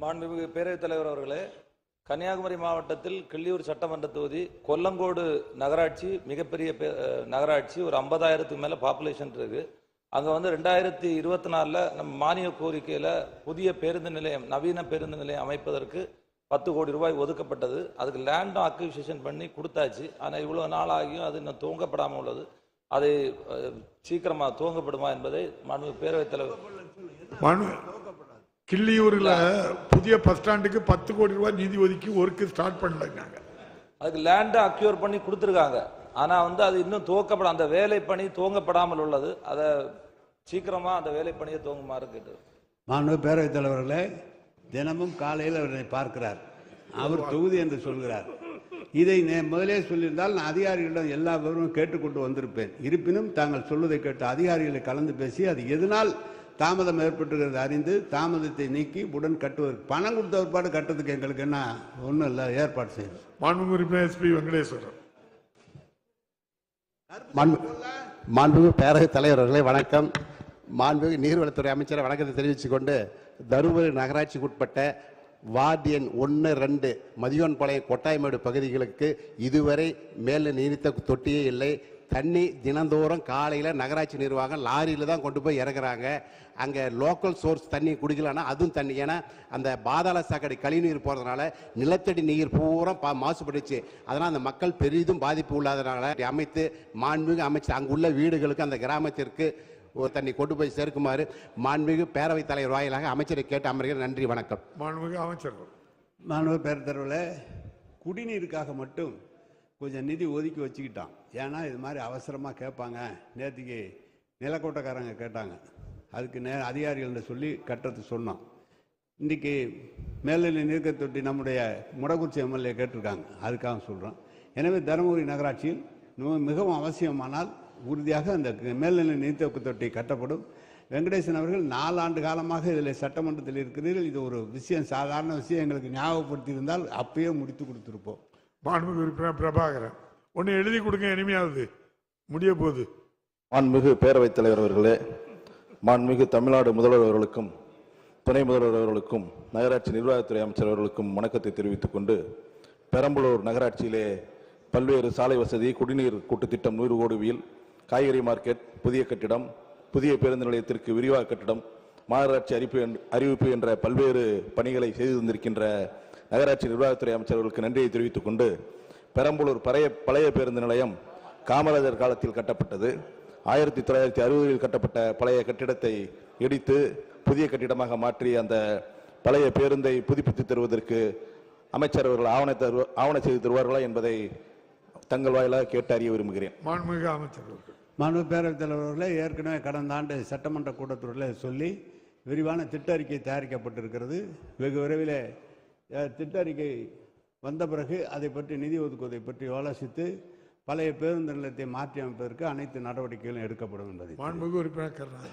மாண்புமிகு பேரவைத் தலைவர் அவர்களே கன்னியாகுமரி மாவட்டத்தில் கிள்ளியூர் சட்டமன்ற தொகுதி கொல்லங்கோடு நகராட்சி மிகப்பெரிய பே- நகராட்சி ஒரு ஐம்பதாயிரத்துக்கு மேலே பாப்புலேஷன் இருக்கு. அங்கே வந்து ரெண்டாயிரத்தி இருபத்தி நாலில் நம்ம மானிய கோரிக்கையில் புதிய பேருந்து நிலையம் நவீன பேருந்து நிலையம் அமைப்பதற்கு பத்து கோடி ரூபாய் ஒதுக்கப்பட்டது. அதுக்கு லேண்டும் அக்விசிஷன் பண்ணி கொடுத்தாச்சு. ஆனால் இவ்வளோ நாள் ஆகியும் அது இன்னும் துவங்கப்படாமல் உள்ளது. அதை சீக்கிரமாக துவங்கப்படுமா என்பதை மாண்பு பேரவைத் தலைவர் மனு. கிள்ளியூர்ல புதிய பஸ் ஸ்டாண்டுக்கு பத்து கோடி ரூபாய் நிதி ஒதுக்கி ஒர்க்கு ஸ்டார்ட் பண்ணலங்காங்க அதுக்கு லேண்டை அக்யூர் பண்ணி கொடுத்துருக்காங்க. ஆனால் வந்து அது இன்னும் துவக்கப்பட அந்த வேலை பணி துவங்கப்படாமல் உள்ளது. அதை சீக்கிரமாக அந்த வேலை பணியை துவங்குமாறு கேட்டு. மாண்பு பேரவைத் தலைவர்களே தினமும் காலையில் அவரை பார்க்கிறார். அவர் தொகுதி என்று சொல்கிறார். இதை நே- முதலே சொல்லியிருந்தால் நான் அதிகாரிகளிடம் எல்லா விவரமும் கேட்டுக்கொண்டு வந்திருப்பேன். இருப்பினும் தாங்கள் சொல்வதை கேட்டு அதிகாரிகளை கலந்து பேசி அது எதனால் தாமதம் ஏற்பட்டுகிறது அறிந்து தாமதத்தை நீக்கி உடன் கட்டுவதற்கு பணம் கொடுத்த ஒருபாடு கட்டுறதுக்கு எங்களுக்கு என்ன ஒன்றும் இல்லை ஏற்பாடு செய்யணும். மாண்புமிகு உறுப்பினர் எஸ்பி வெங்கடேஸ்வரன் மாண்பு- மாண்புமிகு பேரவைத் தலைவர்களே வணக்கம். மாண்புமிகு நீர்வளத்துறை அமைச்சரை வணக்கத்தை தெரிவித்துக் கொண்டு தருமபுரி நகராட்சிக்கு உட்பட்ட வார்டு எண் ஒன்று ரெண்டு மதியோன்பாளையம் கொட்டாய்மேடு பகுதிகளுக்கு இதுவரை மேலே நீடித்த தொட்டியே இல்லை. தண்ணி தினந்தோறும் காலையில் நகராட்சி நிர்வாகம் லாரியில் தான் கொண்டு போய் இறக்குறாங்க. அங்கே லோக்கல் சோர்ஸ் தண்ணி குடிக்கலன்னா அதுவும் தண்ணி. ஏன்னா அந்த பாதாள சாக்கடை கழிவுநீர் போகிறதுனால நிலத்தடி நீர் பூரா பா மாசுபட்டுச்சு. அதனால் அந்த மக்கள் பெரிதும் பாதிப்பு உள்ளதனால அமைத்து மாண்புமிகு அமைச்சர் அங்குள்ள வீடுகளுக்கு அந்த கிராமத்திற்கு ஒரு தண்ணி கொண்டு போய் சேர்க்குமாறு மாண்புமிகு பேரவைத் தலைவர் வாயிலாக அமைச்சரை கேட்டு அமர்கிறேன். நன்றி வணக்கம். மாண்புமிகு அமைச்சர் மாணவ பேரத்தரவில் குடிநீருக்காக மட்டும் கொஞ்சம் நிதி ஒதுக்கி வச்சுக்கிட்டான். ஏன்னா இது மாதிரி அவசரமாக கேட்பாங்க. நேற்றுக்கு நிலக்கோட்டைக்காரங்க கேட்டாங்க. அதுக்கு நே அதிகாரிகள்ட்ட சொல்லி கட்டுறது சொன்னோம் இன்றைக்கி மேல்நிலை நீர்க்க தொட்டி நம்முடைய முடக்குறிச்சி எம்எல்ஏ கேட்டிருக்காங்க. அதுக்காக சொல்கிறோம் எனவே தருமபுரி நகராட்சியில் மிகவும் அவசியமானால் உறுதியாக அந்த மேல்நிலை நீர்த்தொக்கு தொட்டி கட்டப்படும். வெங்கடேசன் அவர்கள் நாலாண்டு காலமாக இதில் சட்டமன்றத்தில் இருக்கிறீர்கள். இது ஒரு விஷயம் சாதாரண விஷயம். எங்களுக்கு ஞாபகப்படுத்தி இருந்தால் அப்பயே முடித்து கொடுத்துருப்போம். மாண்புமிகு உறுப்பினர் பிரபாகரன். ஒன்னு எழுதி கொடுங்க இனிமையாவது. முடிய போகுது. மாண்புமிகு பேரவைத் தலைவர் அவர்களே மாண்புமிகு தமிழ்நாடு முதல்வர் அவர்களுக்கும் துணை முதல்வர் அவர்களுக்கும் நகராட்சி நிர்வாகத்துறை அமைச்சர் அவர்களுக்கும் வணக்கத்தை தெரிவித்துக் கொண்டு பெரம்பலூர் நகராட்சியிலே பல்வேறு சாலை வசதி குடிநீர் கூட்டுத்திட்டம் நூறு கோடியில் காய்கறி மார்க்கெட் புதிய கட்டிடம் புதிய பேருந்து நிலையத்திற்கு விரிவாக கட்டிடம் மாநகராட்சி அறிவிப்பு அறிவிப்பு என்ற பல்வேறு பணிகளை செய்து தந்திருக்கின்ற நகராட்சி நிர்வாகத்துறை அமைச்சர்களுக்கு நன்றியை தெரிவித்துக் கொண்டு பெரம்பலூர் பழைய பழைய பேருந்து நிலையம் காமராஜர் காலத்தில் கட்டப்பட்டது. ஆயிரத்தி தொள்ளாயிரத்தி அறுபதில் கட்டப்பட்ட பழைய கட்டிடத்தை இடித்து புதிய கட்டிடமாக மாற்றி அந்த பழைய பேருந்தை புதுப்பித்து தருவதற்கு அமைச்சர் அவர்கள் ஆவண தரு ஆவண செய்து தருவார்களா என்பதை தங்கள் வாயிலாக கேட்டு அறிய விரும்புகிறேன். மாண்புமிகு அமைச்சர் அவர்கள். மாண்பு பேரவைத் தலைவர்களே ஏற்கனவே கடந்த ஆண்டு சட்டமன்ற கூட்டத்தொடரில் சொல்லி விரிவான திட்ட அறிக்கை தயாரிக்கப்பட்டிருக்கிறது. வெகு விரைவில் திட்ட அறிக்கை வந்த பிறகு அதை பற்றி நிதி ஒதுக்குவதை பற்றி ஆலோசித்து பழைய பேருந்து நிலையத்தை மாற்றி அமைப்பதற்கு அனைத்து நடவடிக்கைகளும் எடுக்கப்படும் என்பதை மாண்புமிகு உறுப்பினர்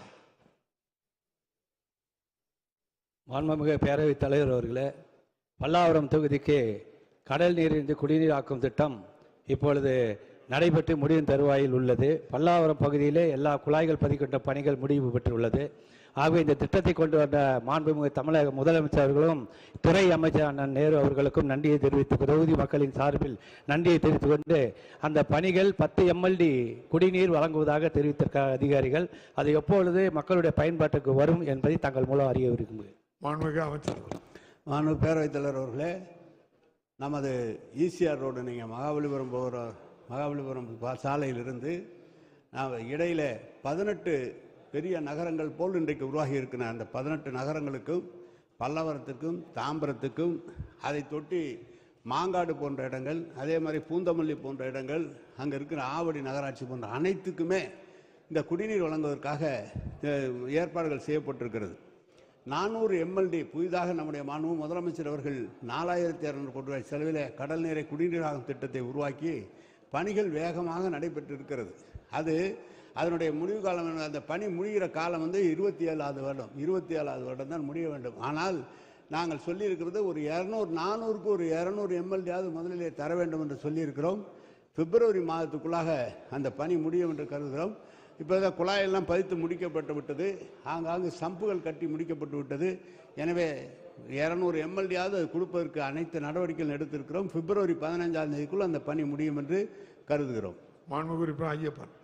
மாண்புமிகு பேரவைத் தலைவர் அவர்களே பல்லாவரம் தொகுதிக்கு கடல் நீரிலிருந்து குடிநீர் ஆக்கும் திட்டம் இப்பொழுது நடைபெற்று முடியும் தருவாயில் உள்ளது. பல்லாவரம் பகுதியிலே எல்லா குழாய்கள் பதிக்கின்ற பணிகள் முடிவு பெற்றுள்ளது. ஆகவே இந்த திட்டத்தை கொண்டு வந்த மாண்புமிகு தமிழக முதலமைச்சர் அவர்களும் துறை அமைச்சர் அண்ணன் நேரு அவர்களுக்கும் நன்றியை தெரிவித்து தொகுதி மக்களின் சார்பில் நன்றியை தெரிவித்துக் கொண்டு அந்த பணிகள் பத்து எம்எல்டி குடிநீர் வழங்குவதாக தெரிவித்திருக்க அதிகாரிகள். அது எப்பொழுது மக்களுடைய பயன்பாட்டுக்கு வரும் என்பதை தங்கள் மூலம் அறிய விரும்புகிறேன். மாண்புமிகு அமைச்சர். மாண்பு பேரவைத் தலைவர் அவர்களே நமது ஈசிஆர் ரோடு நீங்கள் மகாபலிபுரம் போகிற மகாபலிபுரம் சாலையிலிருந்து நாம் இடையில் பதினெட்டு பெரிய நகரங்கள் போல் இன்றைக்கு உருவாகி இருக்கிற அந்த பதினெட்டு நகரங்களுக்கும் பல்லவரத்துக்கும் தாம்பரத்துக்கும் அதை தொட்டி மாங்காடு போன்ற இடங்கள் அதே மாதிரி பூந்தமல்லி போன்ற இடங்கள் அங்கே இருக்கிற ஆவடி நகராட்சி போன்ற அனைத்துக்குமே இந்த குடிநீர் வழங்குவதற்காக ஏற்பாடுகள் செய்யப்பட்டிருக்கிறது. நானூறு எம்எல்டி புதிதாக நம்முடைய மாண்பு முதலமைச்சர் அவர்கள் நாலாயிரத்தி இரநூறு கோடி ரூபாய் செலவில் கடல் நீரை குடிநீராகும் திட்டத்தை உருவாக்கி பணிகள் வேகமாக நடைபெற்று இருக்கிறது அது அதனுடைய முடிவு காலம் அந்த பணி முடிகிற காலம் வந்து இருபத்தி ஏழாவது வருடம். இருபத்தி ஏழாவது வருடம் தான் முடிய வேண்டும். ஆனால் நாங்கள் சொல்லியிருக்கிறது ஒரு இரநூறு நானூறுக்கு ஒரு இரநூறு எம்எல்டியாவது முதலிலே தர வேண்டும் என்று சொல்லியிருக்கிறோம். பிப்ரவரி மாதத்துக்குள்ளாக அந்த பணி முடியும் என்று கருதுகிறோம். இப்போ தான் குழாயெல்லாம் பதித்து முடிக்கப்பட்டு விட்டது. ஆங்காங்கு சம்புகள் கட்டி முடிக்கப்பட்டு விட்டது. எனவே இரநூறு எம்எல்டியாவது அது கொடுப்பதற்கு அனைத்து நடவடிக்கைகள் எடுத்திருக்கிறோம். பிப்ரவரி பதினைஞ்சாம் தேதிக்குள் அந்த பணி முடியும் என்று கருதுகிறோம். மாண்புமிகு ஐயப்பன்.